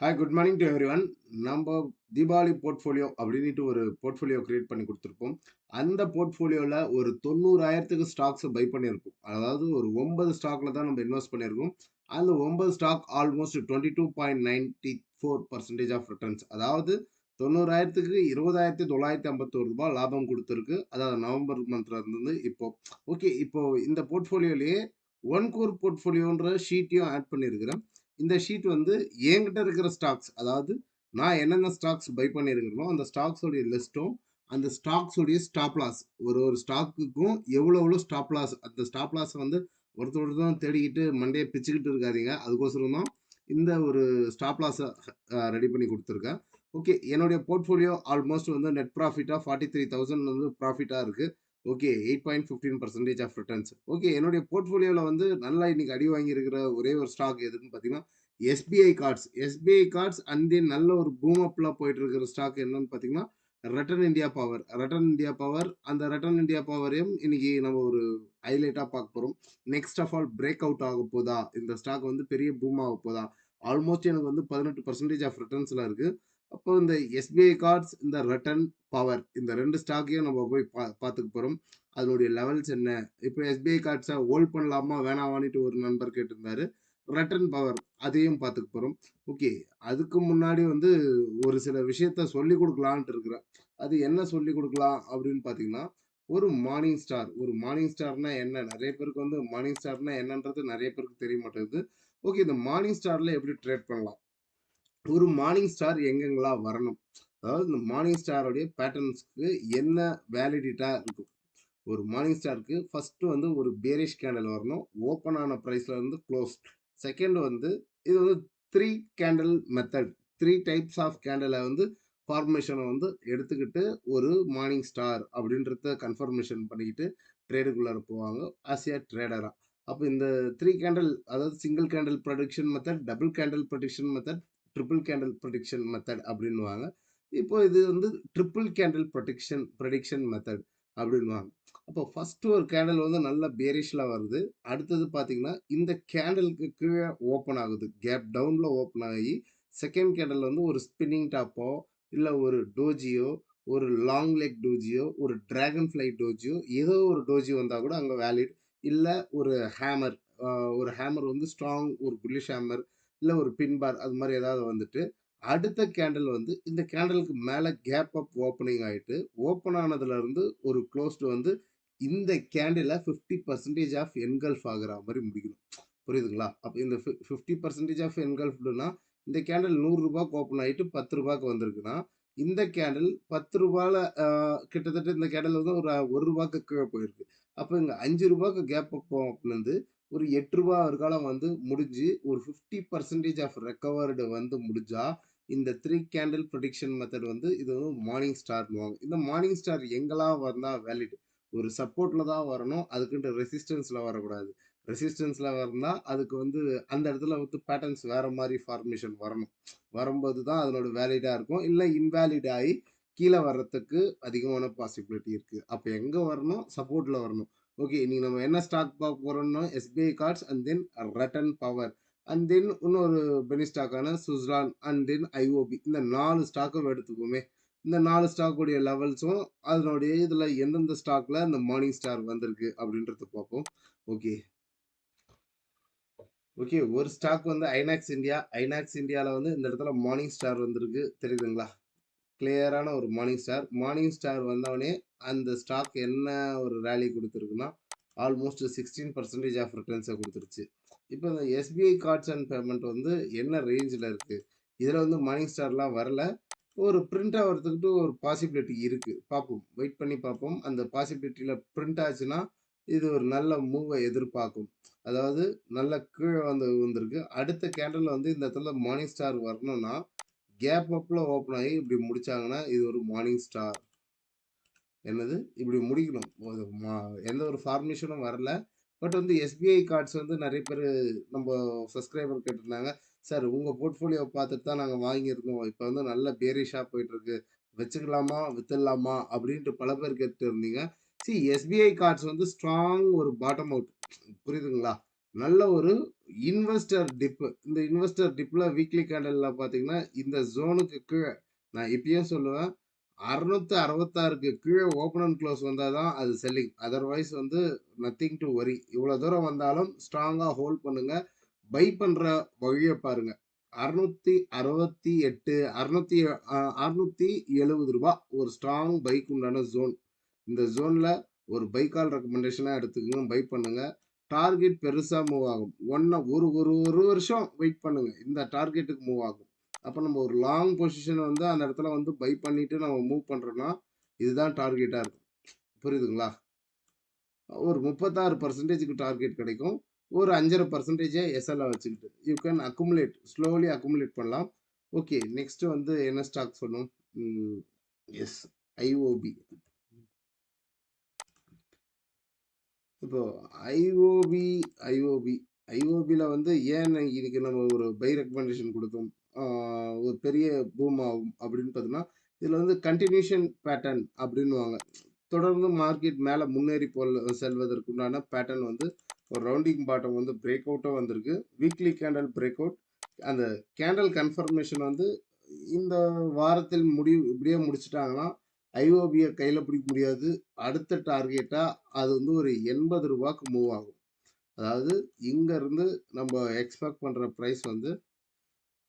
Hi good morning to everyone. நம்ப Deepavali portfolio அப்படின்ட்டு ஒரு போர்ட்ஃபோலியோ கிரியேட் பண்ணி கொடுத்துருக்கோம் அந்த போர்ட்ஃபோலியோவில் ஒரு தொண்ணூறாயிரத்துக்கு ஸ்டாக்ஸை பை பண்ணியிருக்கோம் அதாவது ஒரு ஒன்பது ஸ்டாக்ல தான் நம்ம இன்வெஸ்ட் பண்ணியிருக்கோம். அந்த ஒன்பது ஸ்டாக் ஆல்மோஸ்ட் 22.94% ஆஃப் ரிட்டர்ன்ஸ். அதாவது தொண்ணூறாயிரத்துக்கு இருபதாயிரத்தி தொள்ளாயிரத்தி ஐம்பத்தோரு ரூபாய் லாபம் கொடுத்துருக்கு அதாவது நவம்பர் மந்த்ல இருந்து இப்போ. ஓகே, இப்போ இந்த போர்ட்ஃபோலியோலேயே ஒன் கோர் போர்ட்ஃபோலியோன்ற ஷீட்டையும் ஆட் பண்ணியிருக்கிறேன். இந்த ஷீட் வந்து என்கிட்ட இருக்கிற ஸ்டாக்ஸ் அதாவது நான் என்னென்ன ஸ்டாக்ஸ் பை பண்ணியிருக்கிறேனோ, அந்த ஸ்டாக்ஸோடைய லிஸ்ட்டும், அந்த ஸ்டாக்ஸோடைய ஸ்டாப்லாஸ் ஸ்டாப் லாஸ் ஒரு ஒரு ஸ்டாக்குக்கும் எவ்வளோ எவ்வளோ ஸ்டாப் லாஸ் அந்த ஸ்டாப் லாஸ் வந்து ஒருத்தர் தான் தேடிக்கிட்டு மண்டையை பிச்சுக்கிட்டு இருக்காதீங்க. அதுக்கோசரம் தான் இந்த ஒரு ஸ்டாப்லாஸை ரெடி பண்ணி கொடுத்துருக்கேன். ஓகே, என்னுடைய போர்ட்ஃபோலியோ ஆல்மோஸ்ட் வந்து நெட் ப்ராஃபிட்டாக ஃபார்ட்டி த்ரீ தௌசண்ட் வந்து ப்ராஃபிட்டாக இருக்குது ஓகே, 8.15% ஆஃப் ரிட்டர்ன்ஸ். ஓகே, என்னுடைய போர்ட்ஃபோலியோவில் வந்து நல்லா இன்னைக்கு அடி வாங்கியிருக்கிற ஒரே ஒரு ஸ்டாக் எதுன்னு பார்த்தீங்கன்னா, SBI cards. SBI cards and then நல்ல ஒரு பூம் அப்ல போயிட்டு இருக்கிற ஸ்டாக் என்னன்னு பார்த்தீங்கன்னா, Rattan India power. Rattan India power அந்த ரெட்டன் இந்தியா பவரையும் இன்னைக்கு நம்ம ஒரு ஹைலைட்டாக பார்க்க போகிறோம் next of all break out ஆகப் போதா? இந்த ஸ்டாக் வந்து பெரிய பூம் ஆகப் போதா? ஆல்மோஸ்ட் எனக்கு வந்து 18% ஆஃப் ரிட்டர்ன்ஸ்ல இருக்குது அப்போ இந்த எஸ்பிஐ கார்ட்ஸ், இந்த ரிட்டர்ன் பவர் இந்த ரெண்டு ஸ்டாக்கையும் நம்ம போய் பா பார்த்துக்க போகிறோம் அதனுடைய லெவல்ஸ் என்ன? இப்போ எஸ்பிஐ கார்ட்ஸை ஹோல்ட் பண்ணலாமா? வேணாமான்னுட்டு ஒரு நண்பர் கேட்டிருந்தாரு. ரிட்டர்ன் பவர் அதையும் பார்த்துக்க போகிறோம் ஓகே, அதுக்கு முன்னாடி வந்து ஒரு சில விஷயத்த சொல்லிக் கொடுக்கலான்ட்டு இருக்கிறேன். அது என்ன சொல்லிக் கொடுக்கலாம் அப்படின்னு பார்த்தீங்கன்னா, ஒரு மார்னிங் ஸ்டார். ஒரு மார்னிங் ஸ்டார்னா என்ன? நிறைய பேருக்கு வந்து மார்னிங் ஸ்டார்னா என்னன்றது நிறைய பேருக்கு தெரிய மாட்டேங்குது. ஓகே, இந்த மார்னிங் ஸ்டாரில் எப்படி ட்ரேட் பண்ணலாம்? ஒரு மார்னிங் ஸ்டார் எங்கெங்கலாம் வரணும்? அதாவது இந்த மார்னிங் ஸ்டாரோடைய பேட்டர்ன்ஸ்க்கு என்ன வேலிடிட்டா இருக்கும்? ஒரு மார்னிங் ஸ்டாருக்கு ஃபர்ஸ்ட் வந்து ஒரு பேரிஷ் கேண்டில் வரணும். ஓப்பன் ஆன பிரைஸ்ல இருந்து க்ளோஸ் செகண்ட் வந்து இது வந்து three candle method. Three types of கேண்டலை வந்து ஃபார்மேஷனை வந்து எடுத்துக்கிட்டு ஒரு மார்னிங் ஸ்டார் அப்படின்றத கன்ஃபர்மேஷன் பண்ணிக்கிட்டு ட்ரேடுக்குள்ளார போவாங்க. ஆஸ் ட்ரேடராக அப்போ இந்த த்ரீ கேண்டில் அதாவது single candle production method, double candle production method, triple candle production method அப்படின்னுவாங்க. இப்போ இது வந்து triple candle production prediction method அப்படின்னுவாங்க. அப்போ ஃபஸ்ட்டு ஒரு கேண்டில் வந்து நல்ல பேரிஷில் வருது. அடுத்தது பார்த்தீங்கன்னா, இந்த கேண்டலுக்கு கீழே ஓப்பன் ஆகுது. கேப் டவுனில் ஓப்பன் ஆகி, செகண்ட் கேண்டில் வந்து ஒரு ஸ்பின்னிங் டாப்போ, இல்லை ஒரு டோஜியோ, ஒரு லாங் லெக் டோஜியோ, ஒரு ட்ராகன் ஃப்ளை டோஜியோ ஏதோ ஒரு டோஜி வந்தால் கூட அங்கே வேலிட். இல்லை ஒரு ஹேமர் ஒரு ஹேமர் வந்து ஸ்ட்ராங் ஒரு புல்லிஷ் ஹேமர், இல்ல ஒரு பின் பார் அது மாதிரி ஏதாவது வந்துட்டு, அடுத்த கேண்டில் வந்து இந்த கேண்டிலுக்கு மேலே கேப் அப் ஓப்பனிங் ஆகிட்டு ஓப்பன் ஆனதுலேருந்து ஒரு க்ளோஸ்டு வந்து இந்த கேண்டில 50% ஆஃப் என்கல்ஃப் ஆகிற மாதிரி முடிக்கணும். புரியுதுங்களா? அப்போ இந்த ஃபி 50% ஆஃப் என்கல்ஃப்டுனா இந்த கேண்டில் ரூ. 100க்கு ஓப்பன் ஆகிட்டு பத்து ரூபாய்க்கு வந்திருக்குன்னா, இந்த கேண்டில் பத்து ரூபாயில் கிட்டத்தட்ட இந்த கேண்டில் வந்து ஒரு ஒரு ரூபாய்க்கு கீழே போயிருக்கு. அப்போ இங்கே அஞ்சு ரூபாய்க்கு கேப் அப் ஓப்பன்லருந்து ஒரு எட்டு ரூபா ஒரு காலம் வந்து முடிஞ்சு, ஒரு 50% ஆஃப் ரெக்கவர்டு வந்து முடிஞ்சா, இந்த த்ரீ கேண்டில் ப்ரொடிக்ஷன் மெத்தட் வந்து இது வந்து மார்னிங் ஸ்டார்ன்னுவாங்க. இந்த மார்னிங் ஸ்டார் எங்கெல்லாம் வந்தால் வேலிட்? ஒரு சப்போர்ட்ல தான் வரணும். அதுக்குன்ட்டு ரெசிஸ்டன்ஸ்ல வரக்கூடாது. ரெசிஸ்டன்ஸ்ல வரந்தால் அதுக்கு வந்து அந்த இடத்துல வந்து பேட்டர்ன்ஸ் வேற மாதிரி ஃபார்மேஷன் வரணும். வரும்போது தான் அதனோட வேலிடாக இருக்கும். இல்லை இன்வேலிட் ஆகி கீழே வர்றதுக்கு அதிகமான பாசிபிலிட்டி இருக்குது அப்போ எங்கே வரணும்? சப்போர்ட்டில் வரணும். ஓகே, நீங்கள் நம்ம என்ன ஸ்டாக் பார்க்க போறோம்னா, SBI cards and then Rattan power and then இன்னொரு பெனி ஸ்டாக்கான சுஸ்லான் அண்ட் தென் ஐஓபி இந்த நாலு ஸ்டாக்கும் எடுத்துக்கோமே இந்த நாலு ஸ்டாக்குடைய லெவல்ஸும், அதனுடைய இதில் எந்தெந்த ஸ்டாக்ல இந்த மார்னிங் ஸ்டார் வந்திருக்கு அப்படின்றத பார்ப்போம். ஓகே. ஓகே, ஒரு ஸ்டாக் வந்து ஐநாக்ஸ் இந்தியா. ஐநாக்ஸ் இந்தியாவில் வந்து இந்த இடத்துல மார்னிங் ஸ்டார் வந்திருக்கு. தெரியுதுங்களா? கிளியரான ஒரு மார்னிங் ஸ்டார். மார்னிங் ஸ்டார் வந்தவொடனே அந்த ஸ்டாக் என்ன ஒரு ரேலி கொடுத்துருக்குன்னா ஆல்மோஸ்ட் 16% ஆஃப் ரிட்டர்ன்ஸை கொடுத்துருச்சு இப்போ இந்த எஸ்பிஐ கார்ட்ஸ் அண்ட் பேமெண்ட் வந்து என்ன ரேஞ்சில் இருக்குது இதில் வந்து மார்னிங் ஸ்டார்லாம் வரல. ஒரு பிரிண்ட் ஆவறதுக்கு ஒரு பாசிபிலிட்டி இருக்குது பார்ப்போம். வெயிட் பண்ணி பார்ப்போம். அந்த பாசிபிலிட்டியில் பிரிண்ட் ஆச்சுன்னா, இது ஒரு நல்ல மூவை எதிர்பார்க்கும். அதாவது நல்ல கீழே வந்து வந்திருக்கு. அடுத்த கேண்டலில் வந்து இந்த இடத்துல மார்னிங் ஸ்டார் வரணும்னா, கேப் அப்ல ஓப்பன் ஆகி இப்படி முடித்தாங்கன்னா இது ஒரு மார்னிங் ஸ்டார். என்னது? இப்படி முடிக்கணும். எந்த ஒரு ஃபார்மேஷனும் வரல. பட் வந்து எஸ்பிஐ கார்ட்ஸ் வந்து நிறைய பேர் நம்ம சப்ஸ்கிரைபர் கேட்டிருந்தாங்க. சார் உங்கள் போர்ட்ஃபோலியோ பார்த்துட்டு தான் நாங்கள் வாங்கியிருந்தோம். இப்போ வந்து நல்ல பேரிஷாக போயிட்டுருக்கு. வச்சுக்கலாமா? வித்துடலாமா? அப்படின்ட்டு பல பேர் கேட்டுட்டு இருந்தீங்க. சி எஸ்பிஐ கார்ட்ஸ் வந்து ஸ்ட்ராங் ஒரு பாட்டம் அவுட். புரியுதுங்களா? நல்ல ஒரு இன்வெஸ்டர் டிப்பு இந்த இன்வெஸ்டர் டிப்பில் வீக்லி கேண்டலில் பார்த்தீங்கன்னா, இந்த ஜோனுக்கு கீழே நான் இப்பயும் சொல்லுவேன். அறுநூத்தி அறுபத்தாறுக்கு கீழே ஓப்பன் அண்ட் க்ளோஸ் வந்தால் தான் அது செல்லிங். அதர்வைஸ் வந்து நத்திங் டு வரி இவ்வளோ தூரம் வந்தாலும் ஸ்ட்ராங்காக ஹோல்ட் பண்ணுங்கள் பை பண்ணுற வழியை பாருங்கள் அறுநூத்தி அறுபத்தி எட்டு அறுநூத்தி அறுநூத்தி எழுபது ரூபா ஒரு ஸ்ட்ராங் பைக்கு உண்டான ஜோன். இந்த ஜோனில் ஒரு பைக்கால் ரெக்கமெண்டேஷனாக ரெக்கமெண்டேஷனா எடுத்துக்கங்க. பை பண்ணுங்கள் டார்கெட் பெருசாக மூவ் ஆகும். ஒன்று ஒரு ஒரு ஒரு வருஷம் வெயிட் பண்ணுங்கள் இந்த டார்கெட்டுக்கு மூவ் ஆகும். அப்போ நம்ம ஒரு லாங் பொசிஷன் வந்து அந்த இடத்துல வந்து பை பண்ணிவிட்டு நம்ம மூவ் பண்ணுறோன்னா இதுதான் டார்கெட்டாக இருக்கும். புரியுதுங்களா? ஒரு முப்பத்தாறு பர்சன்டேஜுக்கு டார்கெட் கிடைக்கும். ஒரு 5.5% எஸ்எல்ஆ வச்சுக்கிட்டு. You can accumulate slowly accumulate பண்ணலாம். ஓகே. நெக்ஸ்ட்டு வந்து என்ன ஸ்டாக் சொன்னோம்? எஸ். ஐஓபி. இப்போ ஐஓபி ஐஓபி ஐஓபியில் வந்து ஏன் இன்னைக்கு நம்ம ஒரு பை ரெக்கமெண்டேஷன் கொடுத்தோம் ஒரு பெரிய பூம் ஆகும் அப்படின்னு பார்த்தோம்னா இதில் வந்து கண்டினியூஷன் பேட்டர்ன் அப்படின்னுவாங்க. தொடர்ந்து மார்க்கெட் மேலே முன்னேறி போல் செல்வதற்குண்டான பேட்டர்ன் வந்து ஒரு ரவுண்டிங் பாட்டம் வந்து பிரேக் அவுட்டும் வந்திருக்கு. Weekly candle break out. அந்த கேண்டல் கன்ஃபர்மேஷன் வந்து இந்த வாரத்தில் முடிவு இப்படியே முடிச்சுட்டாங்கன்னா, ஐஓபியை கையில் பிடிக்க முடியாது. அடுத்த டார்கெட்டாக அது வந்து ஒரு எண்பது ரூபாய்க்கு மூவ் ஆகும். அதாவது இங்கேருந்து நம்ம எக்ஸ்பெக்ட் பண்ணுற ப்ரைஸ் வந்து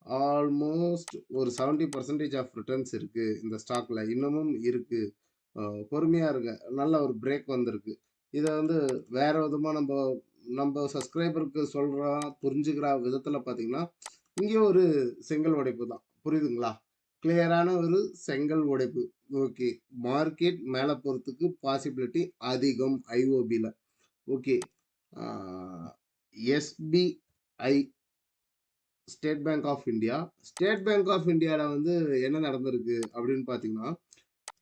ஆல்மோஸ்ட் ஒரு 70% ஆஃப் ரிட்டர்ன்ஸ் இருக்குது இந்த ஸ்டாக்கில் இன்னமும் இருக்குது பொறுமையாக இருக்க இருங்க. நல்ல ஒரு பிரேக் வந்திருக்கு. இதை வந்து வேறு விதமாக நம்ம நம்ம சப்ஸ்கிரைபருக்கு சொல்கிறா புரிஞ்சுக்கிற விதத்தில் பார்த்தீங்கன்னா, இங்கே ஒரு செங்கல் உடைப்பு தான். புரியுதுங்களா? கிளியரான ஒரு செங்கல் உடைப்பு. ஓகே. மார்க்கெட் மேலே போகிறதுக்கு பாசிபிலிட்டி அதிகம் ஐஓபியில் okay. SBI State Bank of India. State Bank of இந்தியாவில் வந்து என்ன நடந்திருக்கு அப்படின்னு பார்த்தீங்கன்னா,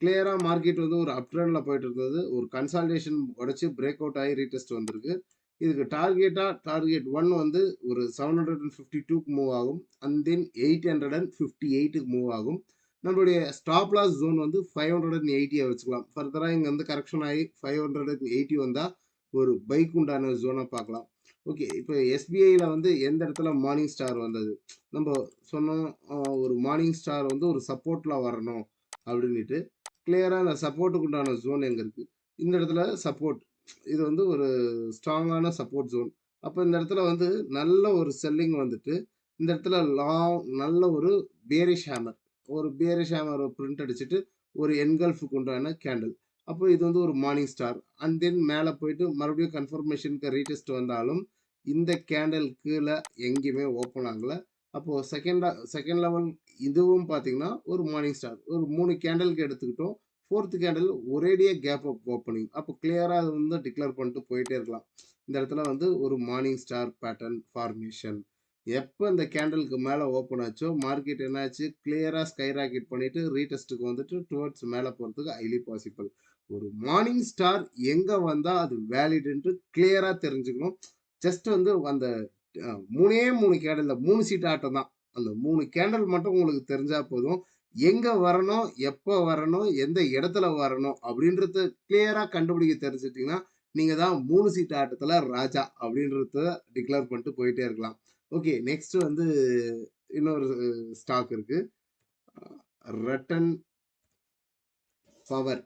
கிளியராக மார்க்கெட் வந்து ஒரு அப் ட்ரெண்டில் போயிட்டு இருந்தது. ஒரு கன்சால்டேஷன் உடச்சி பிரேக் அவுட் ஆகி ரீடெஸ்ட் வந்திருக்கு. இதுக்கு டார்கெட்டாக டார்கெட் ஒன் வந்து ஒரு 752க்கு மூவ் ஆகும். அண்ட் தென் 858க்கு மூவ் ஆகும். நம்மளுடைய ஸ்டாப் லாஸ் ஜோன் வந்து 580ய வச்சுக்கலாம். ஃபர்தராக இங்கே வந்து கரெக்ஷன் ஆகி ஃபைவ் ஹண்ட்ரட் அந் எயிட்டி வந்தால் ஒரு பைக்கு உண்டான ஜோனை பார்க்கலாம். ஓகே. இப்போ எஸ்பிஐயில் வந்து எந்த இடத்துல மார்னிங் ஸ்டார் வந்தது? நம்ம சொன்னோம் ஒரு மார்னிங் ஸ்டார் வந்து ஒரு சப்போர்ட்டில் வரணும் அப்படின்ட்டு கிளியராக அந்த சப்போர்ட்டுக்கு உண்டான ஜோன் எங்கே இருக்குது இந்த இடத்துல சப்போர்ட். இது வந்து ஒரு ஸ்ட்ராங்கான சப்போர்ட் ஜோன். அப்போ இந்த இடத்துல வந்து நல்ல ஒரு செல்லிங் வந்துட்டு, இந்த இடத்துல லாங் நல்ல ஒரு பேரிஷ் ஹேமர். ஒரு பேரிஷ் ஹேமர் பிரிண்ட் அடிச்சுட்டு, ஒரு என்கல்ஃபுக்கு உண்டான கேண்டில். அப்போ இது வந்து ஒரு மார்னிங் ஸ்டார். அண்ட் தென் மேலே போயிட்டு மறுபடியும் கன்ஃபர்மேஷன்க்கு ரீடெஸ்ட் வந்தாலும், இந்த கேண்டில் கீழே எங்கேயுமே ஓப்பன் ஆகலை அப்போது செகண்ட் செகண்ட் லெவல் இதுவும் பார்த்தீங்கன்னா, ஒரு மார்னிங் ஸ்டார். ஒரு மூணு கேண்டலுக்கு எடுத்துக்கிட்டோம். ஃபோர்த் கேண்டில் ஒரேடியாக கேப் அப் ஓப்பனிங். அப்போ கிளியராக அது வந்து டிக்ளேர் பண்ணிட்டு போயிட்டே இருக்கலாம். இந்த இடத்துல வந்து ஒரு மார்னிங் ஸ்டார் பேட்டர்ன் ஃபார்மேஷன். எப்போ இந்த கேண்டலுக்கு மேலே ஓப்பன் ஆச்சோ, மார்க்கெட் என்னாச்சு? கிளியராக ஸ்கை ராக்கெட் பண்ணிவிட்டு ரீடெஸ்ட்டுக்கு வந்துட்டு டுவர்ட்ஸ் மேலே போகிறதுக்கு ஹைலி பாசிபிள். ஒரு மார்னிங் ஸ்டார் எங்கே வந்தால் அது வேலிட்ன்ட்டு கிளியராக தெரிஞ்சுக்கணும். ஜஸ்ட் வந்து அந்த மூணே மூணு கேண்டலில் மூணு சீட் ஆட்டம் தான். அந்த மூணு கேண்டில் மட்டும் உங்களுக்கு தெரிஞ்சால் போதும். எங்கே வரணும்? எப்போ வரணும்? எந்த இடத்துல வரணும்? அப்படின்றத கிளியராக கண்டுபிடிக்க தெரிஞ்சிட்டிங்கன்னா நீங்கள் தான் மூணு சீட் ஆட்டத்தில் ராஜா அப்படின்றத டிக்ளேர் பண்ணிட்டு போயிட்டே இருக்கலாம். ஓகே. நெக்ஸ்ட் வந்து இன்னொரு ஸ்டாக் இருக்கு. ரட்டன் பவர்.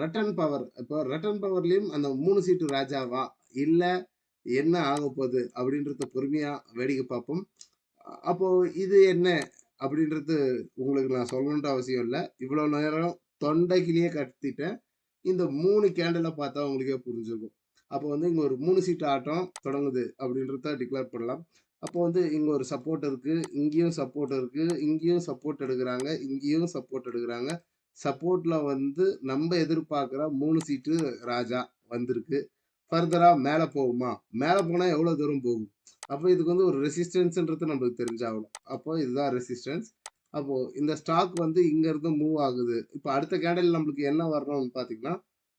ரட்டன் பவர். இப்போ ரட்டன் பவர்லயும் அந்த மூணு சீட்டு ராஜாவா? இல்ல என்ன ஆகப்போது? அப்படின்றத பொறுமையா வேடிக்கை பார்ப்போம். அப்போ இது என்ன? அப்படின்றது உங்களுக்கு நான் சொல்லணுன்ற அவசியம் இல்லை இவ்வளோ நேரம் தொண்டைக்குள்ளேயே கட்டிட்டேன் இந்த மூணு கேண்டலை பார்த்தா உங்களுக்கே புரிஞ்சிருக்கும். அப்போ வந்து இங்க ஒரு மூணு சீட்டு ஆட்டம் தொடங்குது அப்படின்றத டிக்ளேர் பண்ணலாம். அப்போ வந்து இங்க ஒரு சப்போர்ட் இருக்கு. இங்கேயும் சப்போர்ட் இருக்கு. இங்கேயும் சப்போர்ட் எடுக்கிறாங்க இங்கேயும் சப்போர்ட் எடுக்கிறாங்க சப்போர்ட்ல வந்து நம்ம எதிர்பார்க்குற மூணு சீட்டு ராஜா வந்திருக்கு. ஃபர்தரா மேலே போகுமா? மேலே போனால் எவ்வளோ தூரம் போகும்? அப்போ இதுக்கு வந்து ஒரு ரெசிஸ்டன்ஸ்ன்றது நம்மளுக்கு தெரிஞ்சாகணும். அப்போ இதுதான் ரெசிஸ்டன்ஸ். அப்போ இந்த ஸ்டாக் வந்து இங்கேருந்து மூவ் ஆகுது. இப்போ அடுத்த கேண்டில் நம்மளுக்கு என்ன வரணும்னு பார்த்தீங்கன்னா,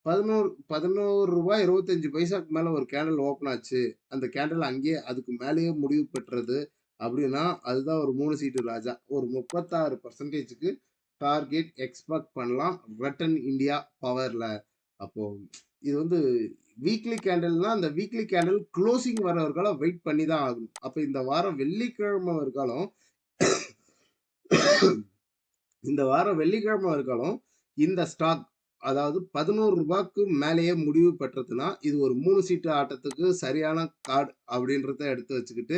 பதினோரு பதினோரு ரூபாய் இருபத்தஞ்சு பைசாக்கு மேலே ஒரு கேண்டில் ஓப்பன் ஆச்சு. அந்த கேண்டில் அங்கேயே அதுக்கு மேலேயே முடிவு பெற்றது அப்படின்னா, அதுதான் ஒரு மூணு சீட்டு ராஜா. ஒரு முப்பத்தாறு பர்சன்டேஜுக்கு டார்கெட் எக்ஸ்பெக்ட் பண்ணலாம். ரட்டன் இந்தியா பவரில் அப்போ இது வந்து வீக்லி கேண்டல்னா அந்த வீக்லி கேண்டில் க்ளோசிங் வர வரைக்கும் வெயிட் பண்ணி தான் ஆகணும். அப்போ இந்த வாரம் வெள்ளிக்கிழமை வரைக்காலும் இந்த வாரம் வெள்ளிக்கிழமை வரைக்காலும் இந்த ஸ்டாக் அதாவது பதினோரு ரூபாய்க்கு மேலேயே முடிவு பெற்றதுன்னா, இது ஒரு மூணு சீட்டு ஆட்டத்துக்கு சரியான கார்டு அப்படின்றத எடுத்து வச்சுக்கிட்டு,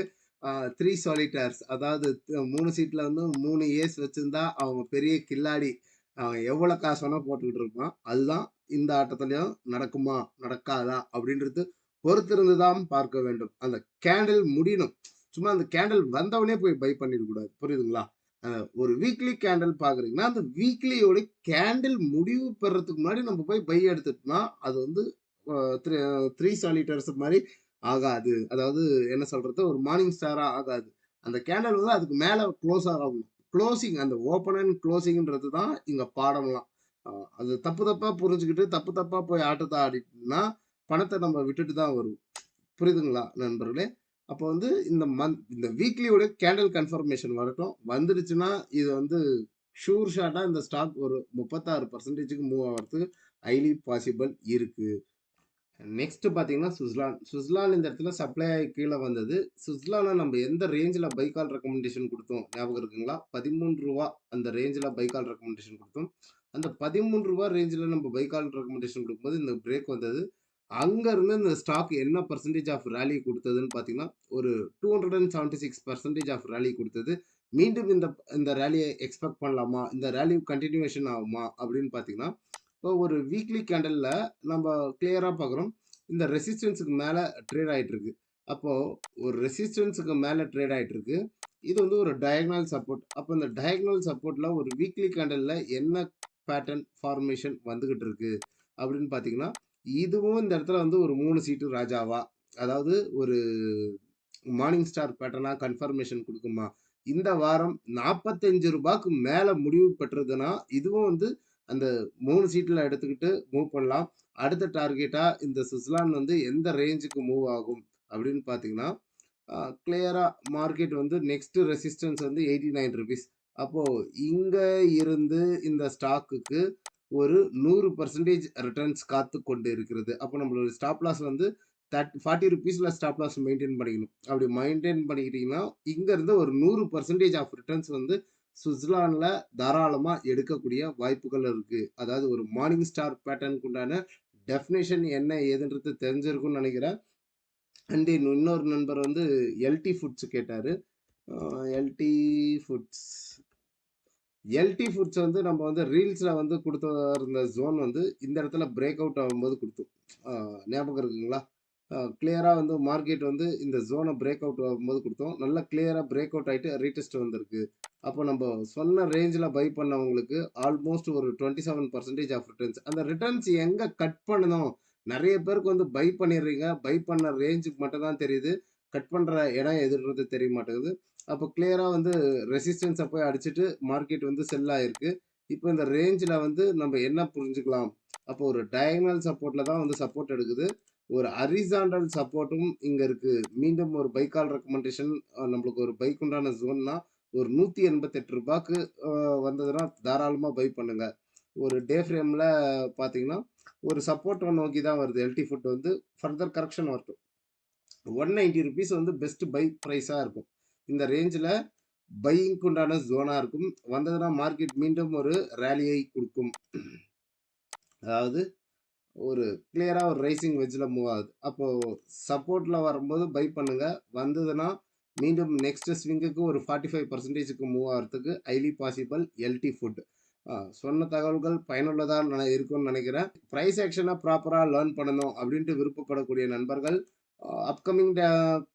த்ரீ சாலிட்டர்ஸ் அதாவது மூணு சீட்டில் வந்து மூணு ஏஸ் வச்சுருந்தா அவங்க பெரிய கில்லாடி. அவன் எவ்வளோ காசு வேணால் போட்டுக்கிட்டு இருப்பான். அதுதான் இந்த ஆட்டத்துலையும் நடக்குமா? நடக்காதா? அப்படின்றது பொறுத்திருந்து தான் பார்க்க வேண்டும். அந்த கேண்டில் முடியணும். சும்மா அந்த கேண்டில் வந்தவனே போய் பை பண்ணிடக்கூடாது. புரியுதுங்களா? ஒரு வீக்லி கேண்டில் பார்க்குறீங்கன்னா, அந்த வீக்லியோட கேண்டில் முடிவு பெறதுக்கு முன்னாடி நம்ம போய் பை எடுத்துட்டோம்னா, அது வந்து த்ரீ சாலிட்டர்ஸ் மாதிரி ஆகாது. அதாவது என்ன சொல்றது? ஒரு மார்னிங் ஸ்டாரா ஆகாது. அந்த கேண்டில் வந்து அதுக்கு மேல க்ளோஸ் ஆகும் க்ளோசிங் அந்த ஓப்பன் அண்ட் க்ளோசிங்ன்றது தான் இங்க பாடம்லாம். அது தப்பு தப்பா புரிஞ்சுக்கிட்டு தப்பு தப்பா போய் ஆட்டத்தை ஆடிட்டோம்னா, பணத்தை நம்ம விட்டுட்டு தான் வருவோம். புரியுதுங்களா நண்பர்களே? அப்போ வந்து இந்த மந்த் இந்த வீக்லியோட கேண்டில் கன்ஃபர்மேஷன் வரட்டும். வந்துடுச்சுன்னா, இது வந்து ஷூர் ஷாட்டாக இந்த ஸ்டாக் ஒரு முப்பத்தாறு பர்சன்டேஜுக்கு மூவ் ஆகிறதுக்கு ஹைலி பாசிபிள் இருக்குது நெக்ஸ்ட் பார்த்தீங்கன்னா, சுஸ்லான். சுஸ்லான் இந்த இடத்துல சப்ளை ஆகி வந்தது. சுஸ்லானை நம்ம எந்த ரேஞ்சில் பை கால் ரெக்கமெண்டேஷன் கொடுத்தோம் ஞாபகம் இருக்குங்களா? பதிமூன்று ரூபா அந்த ரேஞ்சில் பை கால் ரெக்கமெண்டேஷன் கொடுத்தோம் அந்த பதிமூணு ரூபா ரேஞ்சில் நம்ம பை கால் ரெக்கமெண்டேஷன் கொடுக்கும்போது இந்த பிரேக் வந்தது. அங்கேருந்து இந்த ஸ்டாக் என்ன பர்சன்டேஜ் ஆஃப் ரேலி கொடுத்ததுன்னு பார்த்தீங்கன்னா, ஒரு 276% ஆஃப் ரேலி கொடுத்தது மீண்டும் இந்த இந்த ரேலியை எக்ஸ்பெக்ட் பண்ணலாமா? இந்த ரேலி கண்டினியூவேஷன் ஆகுமா? அப்படின்னு பார்த்தீங்கன்னா, இப்போ ஒரு வீக்லி கேண்டலில் நம்ம கிளியராக பார்க்குறோம். இந்த ரெசிஸ்டன்ஸுக்கு மேலே ட்ரேட் ஆயிட்டு இருக்கு. ஒரு ரெசிஸ்டன்ஸுக்கு மேலே ட்ரேட் ஆகிட்டு இருக்கு. இது வந்து ஒரு டயக்னல் சப்போர்ட். அப்போ இந்த டயக்னல் சப்போர்ட்டில் ஒரு வீக்லி கேண்டலில் என்ன பேட்டர்ன் ஃபார்மேஷன் வந்துக்கிட்டு இருக்கு அப்படின்னு பார்த்தீங்கன்னா, இதுவும் இந்த இடத்துல வந்து ஒரு மூணு சீட்டு ராஜாவா? அதாவது ஒரு மார்னிங் ஸ்டார் பேட்டர்னா கன்ஃபர்மேஷன் கொடுக்குமா இந்த வாரம் நாற்பத்தஞ்சு ரூபாய்க்கு மேல முடிவு பெற்றதுன்னா, இதுவும் வந்து அந்த மூணு சீட்ல எடுத்துக்கிட்டு மூவ் பண்ணலாம். அடுத்த டார்கெட்டா இந்த சுவிட்சர்லாந்து வந்து எந்த ரேஞ்சுக்கு மூவ் ஆகும் அப்படின்னு பார்த்தீங்கன்னா, அ கிளியரா மார்க்கெட் வந்து நெக்ஸ்ட் ரெசிஸ்டன்ஸ் வந்து எயிட்டி நைன் ருபீஸ் அப்போ இங்க இருந்து இந்த ஸ்டாக்குக்கு ஒரு 100% ரிட்டர்ன்ஸ் காத்து கொண்டு இருக்கிறது. அப்போ நம்மளோட ஸ்டாப் லாஸ் வந்து தட் ஃபார்ட்டி ருபீஸில் ஸ்டாப் லாஸ் மெயின்டைன் பண்ணிக்கணும். அப்படி மெயின்டெயின் பண்ணிக்கிட்டீங்கன்னா, இங்கேருந்து ஒரு 100% ஆஃப் ரிட்டர்ன்ஸ் வந்து சுவிட்சர்லாண்டில் தாராளமாக எடுக்கக்கூடிய வாய்ப்புகள் இருக்குது அதாவது ஒரு மார்னிங் ஸ்டார் பேட்டர்னுக்கு உண்டான டெஃபினேஷன் என்ன ஏதுன்றது தெரிஞ்சிருக்கும்னு நினைக்கிறேன் அண்ட் இன்னொரு நண்பர் வந்து எல்டி ஃபுட்ஸ் கேட்டார் எல்டி ஃபுட்ஸ் எல்டி ஃபுட்ஸ் வந்து நம்ம வந்து ரீல்ஸில் வந்து குடுத்திருந்த ஜோன் வந்து இந்த இடத்துல பிரேக் அவுட் ஆகும்போது கொடுத்தோம் ஞாபகம் இருக்குங்களா? கிளியராக வந்து மார்க்கெட் வந்து இந்த ஜோனை பிரேக் அவுட் ஆகும்போது கொடுத்தோம் நல்லா கிளியராக பிரேக் அவுட் ஆகிட்டு ரீடெஸ்ட் வந்திருக்கு. அப்போ நம்ம சொன்ன ரேஞ்சில் பை பண்ணவங்களுக்கு ஆல்மோஸ்ட் ஒரு 27% ஆஃப் ரிட்டர்ன்ஸ். அந்த ரிட்டர்ன்ஸ் எங்கே கட் பண்ணணும்? நிறைய பேருக்கு வந்து பை பண்ணிடுறீங்க. பை பண்ண ரேஞ்சுக்கு மட்டும் தான் தெரியுது. கட் பண்ணுற இடம் எதுன்றது தெரிய மாட்டேங்குது. அப்போ கிளியராக வந்து ரெசிஸ்டன்ஸை போய் அடிச்சுட்டு மார்க்கெட் வந்து செல் ஆகிருக்கு இப்போ இந்த ரேஞ்சில் வந்து நம்ம என்ன புரிஞ்சுக்கலாம்? அப்போ ஒரு டயகனல் சப்போர்ட்டில் தான் வந்து சப்போர்ட் எடுக்குது. ஒரு அரிசாண்டல் சப்போர்ட்டும் இங்கே இருக்குது மீண்டும் ஒரு பைக்கால் ரெக்கமெண்டேஷன் நம்மளுக்கு ஒரு பைக் உண்டான ஜோன்னா ஒரு நூற்றி எண்பத்தெட்டு ரூபாய்க்கு வந்ததுன்னா தாராளமாக பை பண்ணுங்கள் ஒரு டே ஃப்ரேமில் பார்த்தீங்கன்னா, ஒரு சப்போர்ட் ஒன் நோக்கி தான் வருது. எல்டி ஃபுட் வந்து ஃபர்தர் கரெக்ஷன் வரட்டும். ரூ. 190 வந்து பெஸ்ட் பை ப்ரைஸாக இருக்கும். இந்த ரேஞ்சில் பையிங்க்கு உண்டான ஜோனாக இருக்கும். வந்ததுன்னா மார்க்கெட் மீண்டும் ஒரு ரேலியை கொடுக்கும் அதாவது ஒரு கிளியராக ஒரு ரைசிங் வெஜ்ஜில் மூவ் ஆகுது. அப்போது சப்போர்ட்டில் வரும்போது பை பண்ணுங்கள் வந்ததுன்னா மீண்டும் நெக்ஸ்ட் ஸ்விங்குக்கு ஒரு ஃபார்ட்டி ஃபைவ் பர்சன்டேஜுக்கு மூவ் ஆகிறதுக்கு ஹைலி பாசிபிள் எல்டி ஃபுட். சொன்ன தகவல்கள் பயனுள்ளதாக நான் இருக்கும்னு நினைக்கிறேன் ப்ரைஸ் ஆக்ஷன ப்ராப்பராக லேர்ன் பண்ணணும் அப்படின்ட்டு விருப்பப்படக்கூடிய நண்பர்கள் அப்கமிங்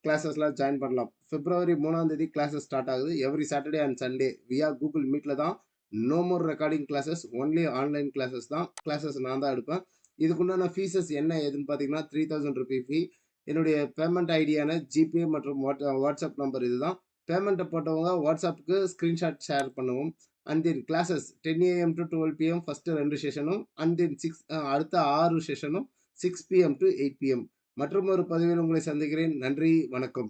கிளாஸஸ்லாம் ஜாயின் பண்ணலாம். பிப்ரவரி மூணாம் தேதி கிளாஸஸ் ஸ்டார்ட் ஆகுது. Every Saturday and Sunday via Google மீட்டில் தான். No more recording classes. Only online classes தான். கிளாஸஸ் நான் தான் எடுப்பேன். இதுக்குண்டான ஃபீஸஸ் என்ன ஏதுன்னு பார்த்தீங்கன்னா, த்ரீ தௌசண்ட் 3000 ஃபீ. என்னுடைய பேமெண்ட் ஐடியான ஜிபே மற்றும் வாட் வாட்ஸ்அப் நம்பர் இதுதான். பேமெண்ட்டை போட்டவங்க வாட்ஸ்அப்புக்கு ஸ்க்ரீன்ஷாட் ஷேர் பண்ணவும். And then classes 10 AM to twelve PM first ரெண்டு செஷனும் அண்ட் தென் சிக்ஸ் அடுத்த ஆறு செஷனும் six PM to eight PM. மற்றும் ஒரு பதிவில் உங்களை சந்திக்கிறேன். நன்றி, வணக்கம்.